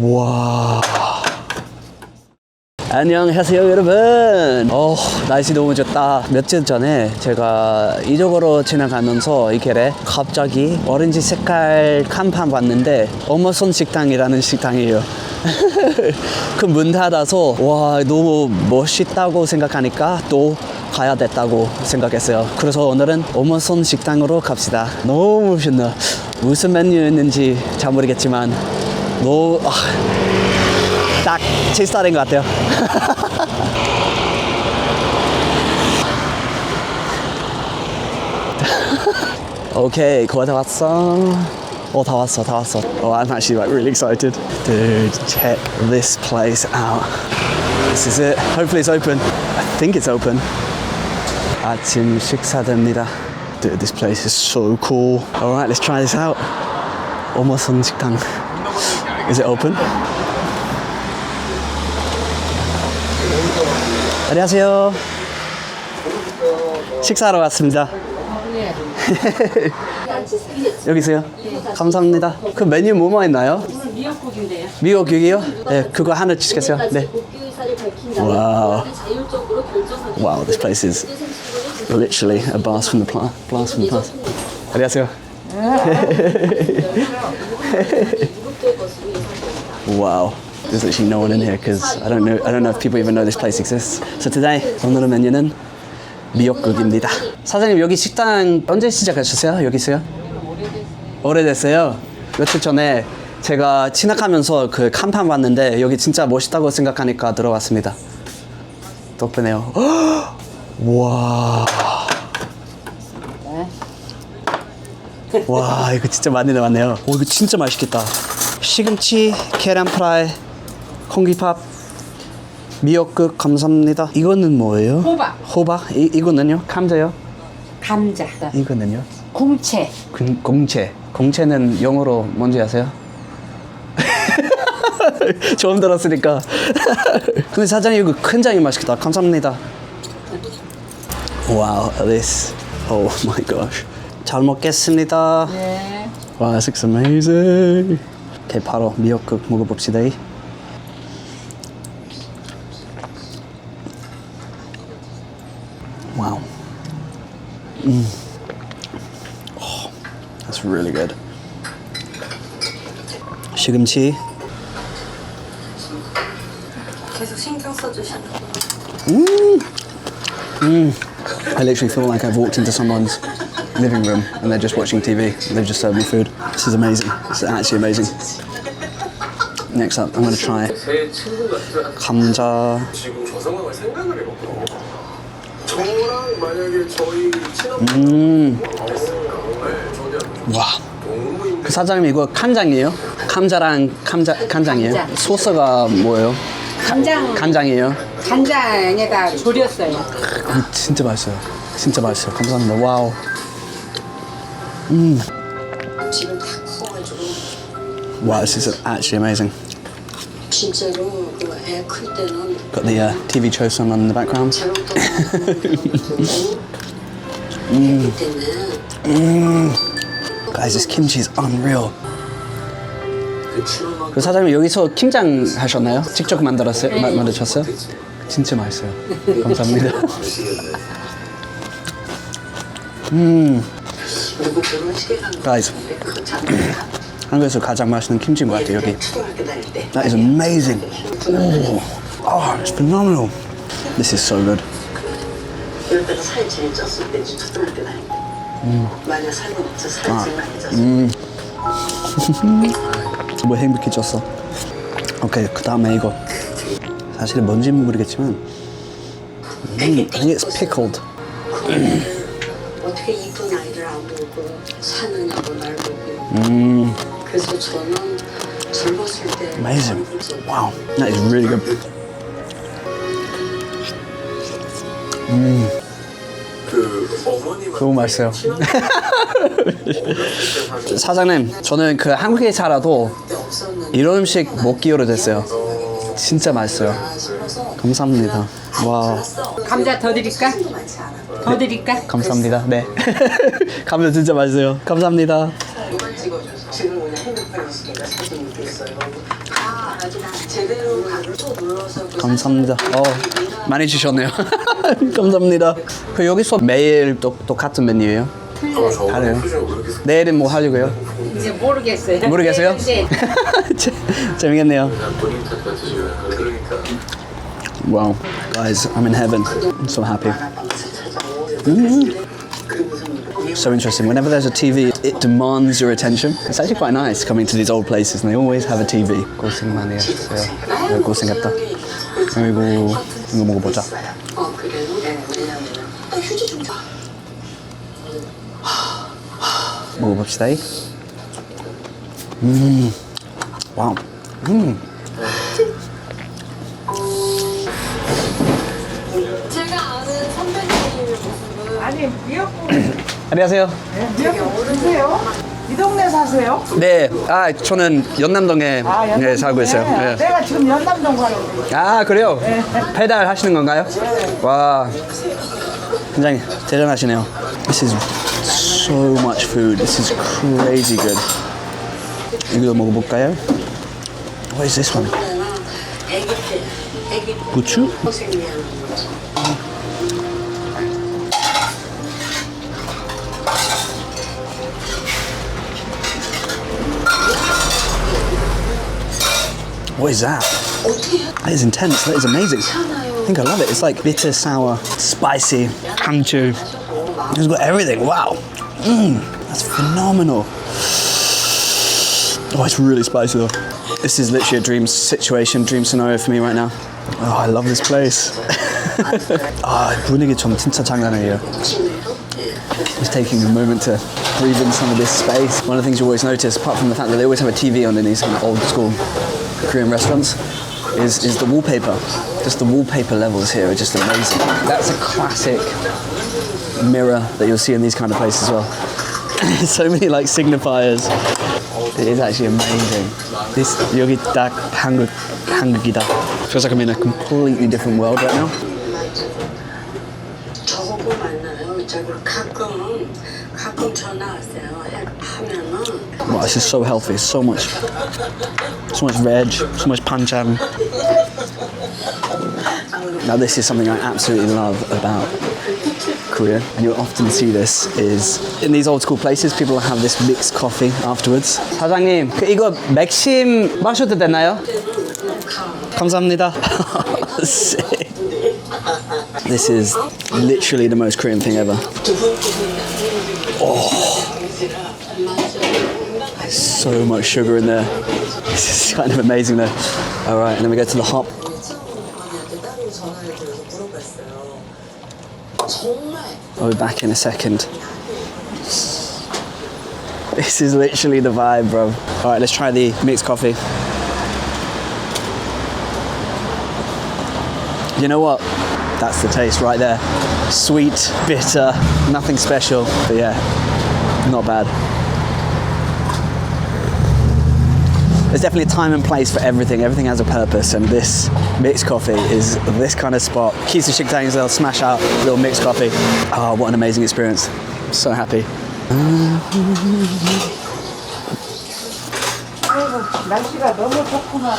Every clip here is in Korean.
와. 안녕하세요 여러분. 어 날씨 너무 좋다. 며칠 전에 제가 이쪽으로 지나가면서 이 길에 갑자기 오렌지 색깔 간판 봤는데 어머손 식당이라는 식당이에요. 그 문 닫아서 와 너무 멋있다고 생각하니까 또 가야 됐다고 생각했어요. 그래서 오늘은 어머손 식당으로 갑시다. 너무 신나? 무슨 메뉴였는지 잘 모르겠지만 너무 아, 딱 제 스타일인 것 같아요. 오케이, 거의 다 왔어. 어, 다 왔어, 다 왔어. Oh, I'm actually like really excited. Dude, check this place out. This is it. Hopefully it's open. I think it's open. 아침 식사됩니다. Dude, this place is so cool. Alright, let's try this out. 어머선 식당. Is it open? 안녕하세요. 식사하러 왔습니다. 여기 있어요. 감사합니다. 그 메뉴 뭐뭐 있나요? 미역국인데요. 미역국이요? 네, 그거 하나 주시겠어요? 네. 와우. Wow, this place is literally a blast from the pla- blast from the past. 안녕하세요. Wow. There's literally no one in here because I don't know I don't know if people even know this place exists. So today 오늘의 메뉴는 미역국입니다. 사장님 여기 식당 언제 시작하셨어요? 여기 있어요? 오래됐어요. 며칠 전에 제가 지나가면서 그 간판 봤는데 여기 진짜 멋있다고 생각하니까 들어왔습니다. 덕분에요. 와. 와 이거 진짜 많이 나왔네요. 오 이거 진짜 맛있겠다. 시금치, 계란 프라이, 콩기밥, 미역국 감사합니다. 이거는 뭐예요? 호박. 호박? 이, 이거는요? 감자요? 감자. 이거는요? 궁채. 공- 공채. 공채는 영어로 뭔지 아세요? 처음 들었으니까. 근데 사장님 이거 큰 장이 맛있겠다. 감사합니다. 와우, this. Oh my gosh. 잘 먹겠습니다. 네. 와, this looks amazing. 오케이, 바로 미역국 먹어봅시다. 와우. 음. Oh, that's really good. 시금치. 계속 신경 써주시는 I literally feel like I've walked into someone's living room and they're just watching TV they've just served me food. This is amazing. This is actually amazing. Next up, I'm going to try 제 친구가 감자. 지금 저 상황을 생각을 해봤거든요. 저랑 만약에 저희 친한 음, 됐으니까 네, 저는 와. 너무 힘들 그 사장님 이거 간장이에요? 감자랑 감자 간장이에요? 간장. 소스가 뭐예요? 간장. 간장이에요? 간장에다 졸였어요. 진짜 맛있어요. 진짜 맛있어요. 감사합니다. 와우. 커가지고 Wow, this is actually amazing. 그 Got the uh, TV shows on in the background. 음. 때문에 Guys, this kimchi is unreal. 그그 사장님 여기서 김장 하셨나요? 직접 만들었어요? 마, 만드셨어요? 진짜 맛있어요. 감사합니다. 누구 결혼식에 간 Guys, 건데 그거 참 한국에서 가장 맛있는 김치인 것 같아요 여기. 초등학교 다닐 때 That is amazing. Oh, oh, it's phenomenal. This is so good. 이러다가 살 제일 쪘을 때 초등학교 다닐 때 만약 살이 없어 살 제일 많이 쪘어 뭐 행복해졌어. 오케이, 그 다음에 이거. 사실은 뭔지 모르겠지만, 음, I think it's pickled. 어떻게 이 보고 사느냐고 날 보고 음, 그래서 저는 젊었을 때 amazing. Wow, that is really good. 그 어머님한테 너무 맛있어요. 한 사장님, 저는 그 한국에 살아도 없었는데 이런 음식 먹기 오래됐어요. 진짜 맛있어요. 싶어서 감사합니다. 와, 감자 더 드릴까? 더 드릴까? 감사합니다. 네. 감사 진짜 맛있어요. 감사합니다. 이걸 찍어줘서 지금 핸드폰에 있으니까 사진이 있어 있어요. 다 제대로 또 눌러서 그 감사합니다. 어, 많이 주셨네요. 감사합니다. 그 여기서 매일 또, 또 같은 메뉴예요? 어, 다르요. 내일은 뭐 하려고요? 이제 모르겠어요. 모르겠어요? 네. 재- 재밌겠네요. 그러니까 Wow, guys, I'm in heaven. I'm so happy. So interesting. Whenever there's a TV, it demands your attention. It's actually quite nice coming to these old places, and they always have a TV. 고생 많이 했어요. 네, 고생했다. 그리고 이거 먹어보자. 어 그래요? 네 왜냐면 아, 휴지 좀 줘. 먹어봅시다. 음, 와우. 음. 아니 미역국 안녕하세요. 미역국 드세요? 이 동네 사세요? 네, 아 저는 연남동에 아, 네, 살고 있어요. 네. 내가 지금 연남동 가는데 아 그래요? 배달 하시는 건가요? 와 굉장히 대단하시네요. This is so much food. This is crazy good. 이거 먹어볼까요? What is this one? 부추? What is that? That is intense. That is amazing. I think I love it. It's like bitter, sour, spicy, hamchu. It's got everything. Wow. Mmm, that's phenomenal. Oh, it's really spicy though. This is literally a dream situation, dream scenario for me right now. Oh, I love this place. 아, 분위기 좀 진짜 장난 아니에요. Just taking a moment to breathe in some of this space. One of the things you always notice, apart from the fact that they always have a TV on in these kind of old school Korean restaurants, is, is the wallpaper. Just the wallpaper levels here are just amazing. That's a classic mirror that you'll see in these kind of places as well. so many like signifiers. It is actually amazing. This 여기 딱 한국 한국이다. Feels like I'm in a completely different world right now. 저보고 만나요. 저기 가끔 가끔 전화 왔어요. 해- 하면은 Wow, this is so healthy. So much, so much veg, so much panchan. Now this is something I absolutely love about Korea, and you'll often see this is in these old school places. People have this mixed coffee afterwards. 사장님, 그 이거 맥심 마셔도 되나요? 감사합니다. Sick. This is Literally the most Korean thing ever. Oh, so much sugar in there. This is kind of amazing though. All right, and then we go to the hop. I'll be back in a second. This is literally the vibe, bro. All right, let's try the mixed coffee. You know what? That's the taste right there. Sweet, bitter, nothing special, but yeah, not bad. There's definitely a time and place for everything. Everything has a purpose, and this mixed coffee is this kind of spot. Keys to Shiktangs, they'll smash out little mixed coffee. Oh, what an amazing experience. So happy. 아이고 날씨가 너무 좋구만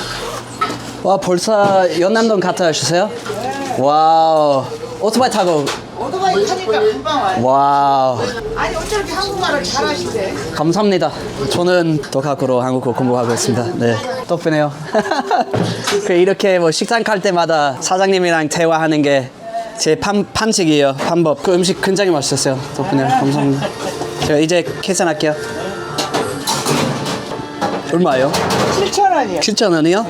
와, 벌써 연남동 갔다 오셨어요? 와우. 오토바이 타고, 오토바이 타니까 금방 와요 와우. 아니 어쩌렇게 한국말을 잘하시대 감사합니다. 저는 독학으로 한국어 공부하고 있습니다. 네, 덕분에요. 그 이렇게 뭐 식당 갈 때마다 사장님이랑 대화하는 게 제 판칙이에요. 방법. 그 음식 굉장히 맛있었어요. 덕분에 감사합니다. 제가 이제 계산할게요. 얼마예요? 7,000원이요 7천 원이요?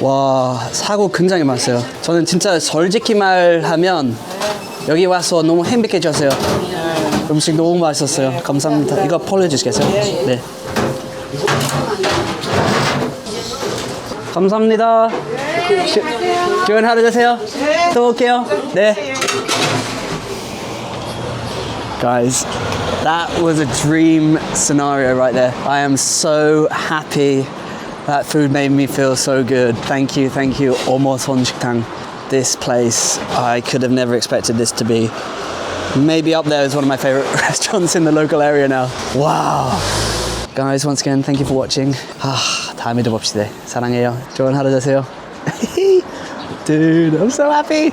와 사고 굉장히 많았어요. 저는 진짜 솔직히 말하면 여기 와서 너무 행복해졌어요. 음식 너무 맛있었어요. 감사합니다. 이거 폴려주시겠어요? 네. 감사합니다. 조- 좋은 하루 되세요. 또 올게요. 네. Guys, that was a dream scenario right there. I am so happy. That food made me feel so good. Thank you, thank you, Omoton Shiktang. This place, I could have never expected this to be. Maybe up there is one of my favorite restaurants in the local area now. Wow. Guys, once again, thank you for watching. Ah, 다음에 또 봅시다. 사랑해요. 좋은 하루 되세요. Dude, I'm so happy.